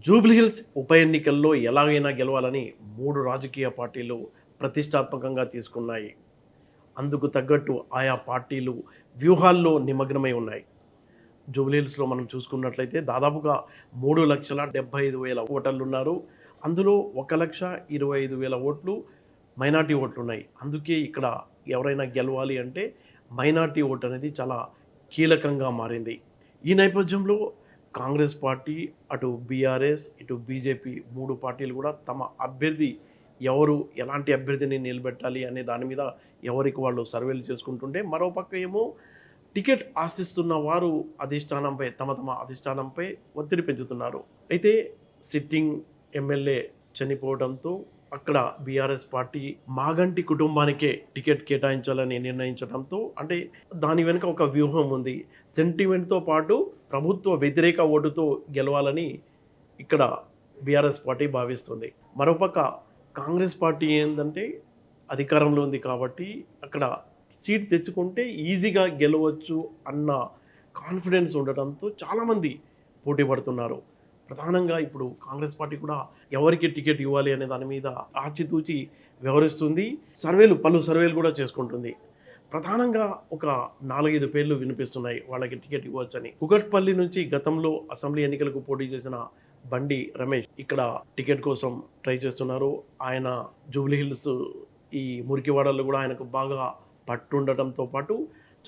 జూబ్లీహిల్స్ ఉప ఎన్నికల్లో ఎలాగైనా గెలవాలని మూడు రాజకీయ పార్టీలు ప్రతిష్టాత్మకంగా తీసుకున్నాయి. అందుకు తగ్గట్టు ఆయా పార్టీలు వ్యూహాల్లో నిమగ్నమై ఉన్నాయి. జూబ్లీహిల్స్లో మనం చూసుకున్నట్లయితే దాదాపుగా మూడు లక్షల డెబ్బై ఐదు వేల ఓటర్లు ఉన్నారు అందులో ఒక లక్ష ఇరవై ఐదు వేల ఓట్లు మైనార్టీ ఓట్లు ఉన్నాయి అందుకే ఇక్కడ ఎవరైనా గెలవాలి అంటే మైనార్టీ ఓట్ అనేది చాలా కీలకంగా మారింది. ఈ నేపథ్యంలో కాంగ్రెస్ పార్టీ అటు బీఆర్ఎస్ ఇటు బీజేపీ మూడు పార్టీలు కూడా తమ అభ్యర్థి ఎవరు ఎలాంటి అభ్యర్థిని నిలబెట్టాలి అనే దాని మీద ఎవరికి వాళ్ళు సర్వేలు చేసుకుంటుంటే మరోపక్క ఏమో టికెట్ ఆశిస్తున్న వారు అధిష్టానంపై తమ తమ అధిష్టానంపై ఒత్తిడి పెంచుతున్నారు. అయితే సిట్టింగ్ ఎమ్మెల్యే చనిపోవడంతో అక్కడ బీఆర్ఎస్ పార్టీ మాగంటి కుటుంబానికే టికెట్ కేటాయించాలని నిర్ణయించడంతో అంటే దాని వెనుక ఒక వ్యూహం ఉంది. సెంటిమెంట్తో పాటు ప్రభుత్వ వ్యతిరేక ఓటుతో గెలవాలని ఇక్కడ బీఆర్ఎస్ పార్టీ భావిస్తుంది. మరోపక్క కాంగ్రెస్ పార్టీ ఏంటంటే అధికారంలో ఉంది కాబట్టి అక్కడ సీట్ తెచ్చుకుంటే ఈజీగా గెలవచ్చు అన్న కాన్ఫిడెన్స్ ఉండటంతో చాలామంది పోటీ పడుతున్నారు. ప్రధానంగా ఇప్పుడు కాంగ్రెస్ పార్టీ కూడా ఎవరికి టికెట్ ఇవ్వాలి అనే దాని మీద ఆచితూచి వ్యవహరిస్తుంది. సర్వేలు పలు సర్వేలు కూడా చేసుకుంటుంది. ప్రధానంగా ఒక నాలుగైదు పేర్లు వినిపిస్తున్నాయి వాళ్ళకి టికెట్ ఇవ్వచ్చని. కుకట్పల్లి నుంచి గతంలో అసెంబ్లీ ఎన్నికలకు పోటీ చేసిన బండి రమేష్ ఇక్కడ టికెట్ కోసం ట్రై చేస్తున్నారు. ఆయన జూబ్లీ హిల్స్ ఈ మురికివాడల్లో కూడా ఆయనకు బాగా పట్టుండటంతో పాటు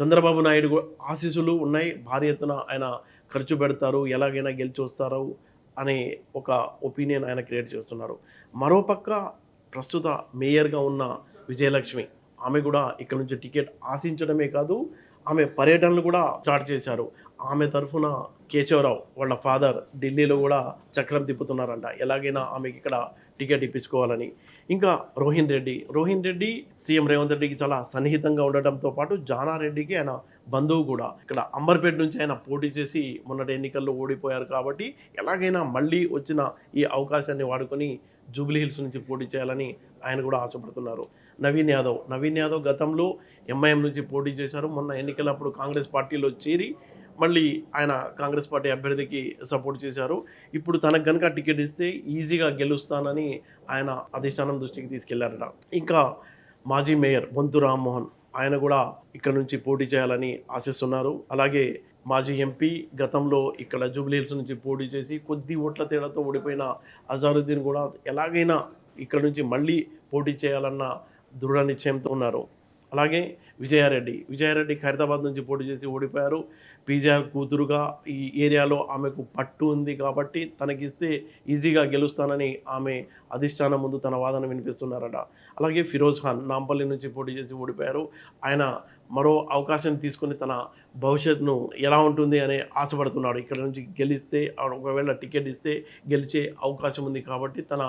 చంద్రబాబు నాయుడు ఆశీస్సులు ఉన్నాయి. భారీ ఎత్తున ఆయన ఖర్చు పెడతారు. ఎలాగైనా గెలిచి వస్తారు అనే ఒక ఒపీనియన్ ఆయన క్రియేట్ చేస్తున్నారు. మరోపక్క ప్రస్తుత మేయర్గా ఉన్న విజయలక్ష్మి ఆమె కూడా ఇక్కడ నుంచి టికెట్ ఆశించడమే కాదు ఆమె పర్యటనలు కూడా స్టార్ట్ చేశారు. ఆమె తరఫున కేశవరావు వాళ్ళ ఫాదర్ ఢిల్లీలో కూడా చక్రం తిప్పుతున్నారంట. ఎలాగైనా ఆమెకి ఇక్కడ టికెట్ ఇప్పించుకోవాలని ఇంకా రోహిన్ రెడ్డి. రోహిన్ రెడ్డి సీఎం రేవంత్ రెడ్డికి చాలా సన్నిహితంగా ఉండటంతో పాటు జానారెడ్డికి ఆయన బంధువు కూడా. ఇక్కడ అంబర్పేట నుంచి ఆయన పోటీ చేసి మొన్నటి ఎన్నికల్లో ఓడిపోయారు కాబట్టి ఎలాగైనా మళ్ళీ వచ్చిన ఈ అవకాశాన్ని వాడుకొని జూబ్లీ హిల్స్ నుంచి పోటీ చేయాలని ఆయన కూడా ఆశపడుతున్నారు. నవీన్ యాదవ్. నవీన్ యాదవ్ గతంలో ఎంఐఎం నుంచి పోటీ చేశారు. మొన్న ఎన్నికలప్పుడు కాంగ్రెస్ పార్టీలో చేరి మళ్ళీ ఆయన కాంగ్రెస్ పార్టీ అభ్యర్థికి సపోర్ట్ చేశారు. ఇప్పుడు తనకు కనుక టికెట్ ఇస్తే ఈజీగా గెలుస్తానని ఆయన అధిష్టానం దృష్టికి తీసుకెళ్ళారట. ఇంకా మాజీ మేయర్ బొంతు రామ్మోహన్ ఆయన కూడా ఇక్కడ నుంచి పోటీ చేయాలని ఆశిస్తున్నారు. అలాగే మాజీ ఎంపీ గతంలో ఇక్కడ జూబ్లీహిల్స్ నుంచి పోటీ చేసి కొద్ది ఓట్ల తేడాతో ఓడిపోయిన అజారుద్దీన్ కూడా ఎలాగైనా ఇక్కడ నుంచి మళ్ళీ పోటీ చేయాలన్న దృఢ నిశ్చయంతో ఉన్నారు. అలాగే విజయారెడ్డి. విజయారెడ్డి ఖైరతాబాద్ నుంచి పోటీ చేసి ఓడిపోయారు. పీజీఆర్ కూతురుగా ఈ ఏరియాలో ఆమెకు పట్టు ఉంది కాబట్టి తనకిస్తే ఈజీగా గెలుస్తానని ఆమె అధిష్టానం ముందు తన వాదన వినిపిస్తున్నారట. అలాగే ఫిరోజ్ ఖాన్ నాంపల్లి నుంచి పోటీ చేసి ఓడిపోయారు. ఆయన మరో అవకాశం తీసుకుని తన భవిష్యత్తును ఎలా ఉంటుంది అనే ఆశపడుతున్నాడు. ఇక్కడ నుంచి గెలిస్తే ఒకవేళ టికెట్ ఇస్తే గెలిచే అవకాశం ఉంది కాబట్టి తన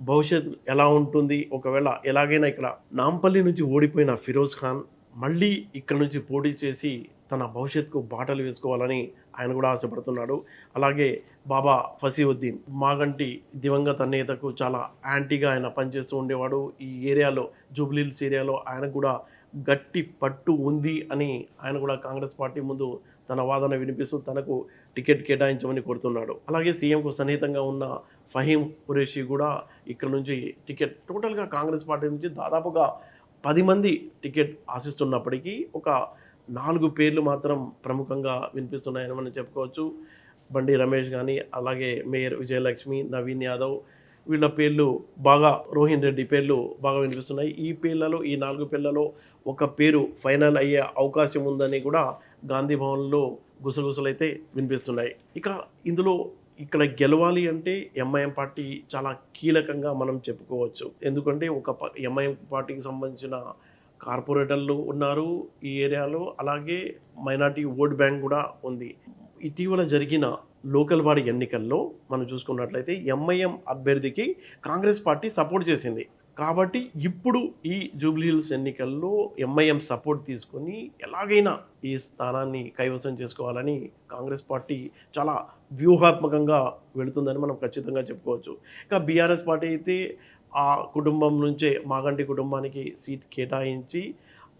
భవిష్యత్తు ఎలా ఉంటుంది ఒకవేళ ఎలాగైనా ఇక్కడ నాంపల్లి నుంచి ఓడిపోయిన ఫిరోజ్ ఖాన్ మళ్ళీ ఇక్కడ నుంచి పోటీ చేసి తన భవిష్యత్తుకు బాటలు వేసుకోవాలని ఆయన కూడా ఆశపడుతున్నాడు. అలాగే బాబా ఫసీవుద్దీన్ మాగంటి దివంగత నేతకు చాలా యాంటీగా ఆయన పనిచేస్తూ ఉండేవాడు. ఈ ఏరియాలో జూబ్లీల్స్ ఏరియాలో ఆయనకు కూడా గట్టి పట్టు ఉంది అని ఆయన కూడా కాంగ్రెస్ పార్టీ ముందు తన వాదన వినిపిస్తూ తనకు టికెట్ కేటాయించమని కోరుతున్నాడు. అలాగే సీఎంకు సన్నిహితంగా ఉన్న ఫహీం ఖురేషి కూడా ఇక్కడ నుంచి టికెట్ టోటల్గా కాంగ్రెస్ పార్టీ నుంచి దాదాపుగా పది మంది టికెట్ ఆశిస్తున్నప్పటికీ ఒక నాలుగు పేర్లు మాత్రం ప్రముఖంగా వినిపిస్తున్నాయని మనం చెప్పుకోవచ్చు. బండి రమేష్ కానీ అలాగే మేయర్ విజయలక్ష్మి నవీన్ యాదవ్ వీళ్ళ పేర్లు బాగా రోహిన్ రెడ్డి పేర్లు బాగా వినిపిస్తున్నాయి. ఈ పేర్లలో ఈ నాలుగు పేర్లలో ఒక పేరు ఫైనల్ అయ్యే అవకాశం ఉందని కూడా గాంధీ భవన్లో గుసగుసలైతే వినిపిస్తున్నాయి. ఇక ఇందులో ఇక్కడ గెలవాలి అంటే ఎంఐఎం పార్టీ చాలా కీలకంగా మనం చెప్పుకోవచ్చు. ఎందుకంటే ఒక ఎంఐఎం పార్టీకి సంబంధించిన కార్పొరేటర్లు ఉన్నారు ఈ ఏరియాలో అలాగే మైనార్టీ ఓట్ బ్యాంక్ కూడా ఉంది. ఇటీవల జరిగిన లోకల్ బాడీ ఎన్నికల్లో మనం చూసుకున్నట్లయితే ఎంఐఎం అభ్యర్థికి కాంగ్రెస్ పార్టీ సపోర్ట్ చేసింది. కాబట్టి ఇప్పుడు ఈ జూబ్లీహిల్స్ ఎన్నికల్లో ఎంఐఎం సపోర్ట్ తీసుకొని ఎలాగైనా ఈ స్థానాన్ని కైవసం చేసుకోవాలని కాంగ్రెస్ పార్టీ చాలా వ్యూహాత్మకంగా వెళుతుందని మనం ఖచ్చితంగా చెప్పుకోవచ్చు. ఇక బీఆర్ఎస్ పార్టీ అయితే ఆ కుటుంబం నుంచే మాగంటి కుటుంబానికి సీట్ కేటాయించి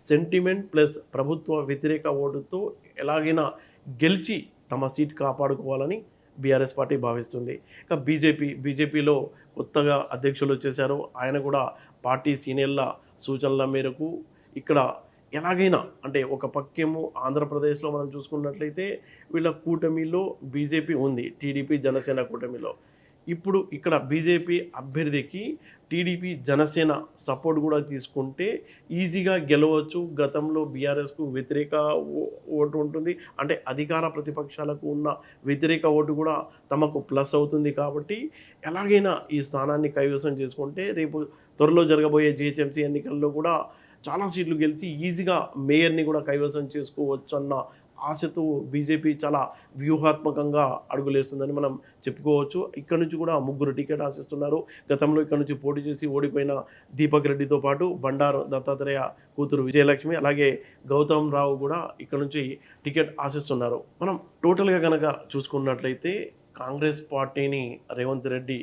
సెంటిమెంట్ ప్లస్ ప్రభుత్వ వ్యతిరేక ఓటుతో ఎలాగైనా గెలిచి తమ సీట్ కాపాడుకోవాలని బీఆర్ఎస్ పార్టీ భావిస్తుంది. ఇక బీజేపీ బీజేపీలో కొత్తగా అధ్యక్షులు వచ్చేసారు ఆయన కూడా పార్టీ సీనియర్ల సూచనల మేరకు ఇక్కడ ఎలాగైనా అంటే ఒక పక్కేమో ఆంధ్రప్రదేశ్లో మనం చూసుకున్నట్లయితే వీళ్ళ కూటమిలో బీజేపీ ఉంది. టీడీపీ జనసేన కూటమిలో. ఇప్పుడు ఇక్కడ బీజేపీ అభ్యర్థికి టీడీపీ జనసేన సపోర్ట్ కూడా తీసుకుంటే ఈజీగా గెలవచ్చు. గతంలో బీఆర్ఎస్కు వ్యతిరేక ఓ- ఓటు ఉంటుంది. అంటే అధికార ప్రతిపక్షాలకు ఉన్న వ్యతిరేక ఓటు కూడా తమకు ప్లస్ అవుతుంది కాబట్టి ఎలాగైనా ఈ స్థానాన్ని కైవసం చేసుకుంటే రేపు త్వరలో జరగబోయే జిహెచ్ఎంసీ ఎన్నికల్లో కూడా చాలా సీట్లు గెలిచి ఈజీగా మేయర్ని కూడా కైవసం చేసుకోవచ్చు అన్న ఆశతో బీజేపీ చాలా వ్యూహాత్మకంగా అడుగులేస్తుందని మనం చెప్పుకోవచ్చు. ఇక్కడ నుంచి కూడా ముగ్గురు టికెట్ ఆశిస్తున్నారు. గతంలో ఇక్కడ నుంచి పోటీ చేసి ఓడిపోయిన దీపక్ రెడ్డితో పాటు బండారు దత్తాత్రేయ కూతురు విజయలక్ష్మి అలాగే గౌతమ్ రావు కూడా ఇక్కడ నుంచి టికెట్ ఆశిస్తున్నారు. మనం టోటల్గా కనుక చూసుకున్నట్లయితే కాంగ్రెస్ పార్టీని రేవంత్ రెడ్డి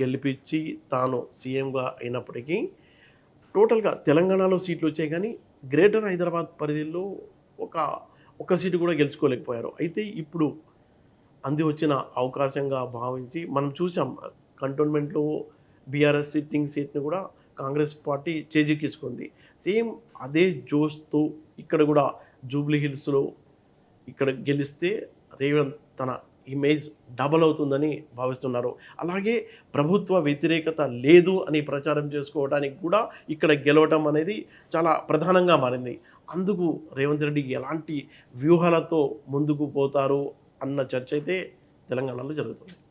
గెలిపించి తాను సీఎంగా అయినప్పటికీ టోటల్గా తెలంగాణలో సీట్లు వచ్చాయి కానీ గ్రేటర్ హైదరాబాద్ పరిధిలో ఒక ఒక సీటు కూడా గెలుచుకోలేకపోయారు. అయితే ఇప్పుడు అంది వచ్చిన అవకాశంగా భావించి మనం చూసాం కంటోన్మెంట్లో బీఆర్ఎస్ సిట్టింగ్ సీట్ని కూడా కాంగ్రెస్ పార్టీ చేజిక్కించుకుంది. సేమ్ అదే జోష్తో ఇక్కడ కూడా జూబ్లీ హిల్స్లో ఇక్కడ గెలిస్తే రేవంత్ తన ఇమేజ్ డబల్ అవుతుందని భావిస్తున్నారు. అలాగే ప్రభుత్వ వ్యతిరేకత లేదు అని ప్రచారం చేసుకోవడానికి కూడా ఇక్కడ గెలవటం అనేది చాలా ప్రధానంగా మారింది. అందుకు రేవంత్ రెడ్డి ఎలాంటి వ్యూహాలతో ముందుకు పోతారు అన్న చర్చ అయితే తెలంగాణలో జరుగుతుంది.